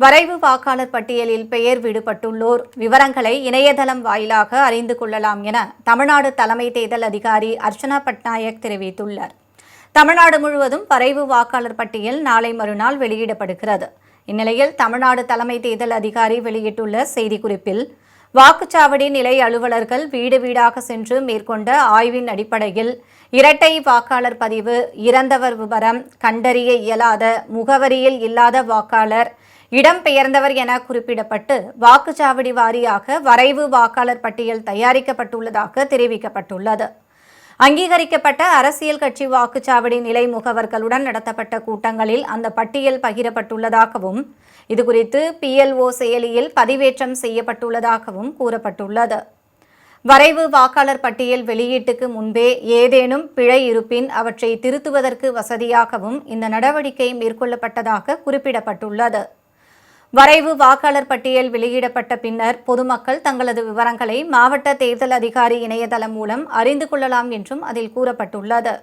வரைவு வாக்காளர் பட்டியலில் பெயர் விடுபட்டுள்ளோர் விவரங்களை இணையதளம் வாயிலாக அறிந்து கொள்ளலாம் என தமிழ்நாடு தலைமை தேர்தல் அதிகாரி அர்ச்சனா பட்நாயக் தெரிவித்துள்ளார். தமிழ்நாடு முழுவதும் வரைவு வாக்காளர் பட்டியல் நாளை மறுநாள் வெளியிடப்படுகிறது. இந்நிலையில் தமிழ்நாடு தலைமை தேர்தல் அதிகாரி வெளியிட்டுள்ள செய்திக்குறிப்பில் வாக்குச்சாவடி நிலை அலுவலர்கள் வீடு வீடாக சென்று மேற்கொண்ட ஆய்வின் அடிப்படையில் இரட்டை வாக்காளர் பதிவு இறந்தவர் விவரம் கண்டறிய இயலாத முகவரியில் இல்லாத வாக்காளர் இடம்பெயர்ந்தவர் என குறிப்பிடப்பட்டு வாக்குச்சாவடி வாரியாக வரைவு வாக்காளர் பட்டியல் தயாரிக்கப்பட்டுள்ளதாக தெரிவிக்கப்பட்டுள்ளது. அங்கீகரிக்கப்பட்ட அரசியல் கட்சி வாக்குச்சாவடி நிலை முகவர்களுடன் நடத்தப்பட்ட கூட்டங்களில் அந்த பட்டியல் பகிரப்பட்டுள்ளதாகவும் இதுகுறித்து பிஎல்ஓ செயலியில் பதிவேற்றம் செய்யப்பட்டுள்ளதாகவும் கூறப்பட்டுள்ளது. வரைவு வாக்காளர் பட்டியல் வெளியீட்டுக்கு முன்பே ஏதேனும் பிழை இருப்பின் அவற்றை திருத்துவதற்கு வசதியாகவும் இந்த நடவடிக்கை மேற்கொள்ளப்பட்டதாக குறிப்பிடப்பட்டுள்ளது. வரைவு வாக்காளர் பட்டியல் வெளியிடப்பட்ட பின்னர் பொதுமக்கள் தங்களது விவரங்களை மாவட்ட தேர்தல் அதிகாரி இணையதளம் மூலம் அறிந்து கொள்ளலாம் என்றும் அதில் கூறப்பட்டுள்ளது.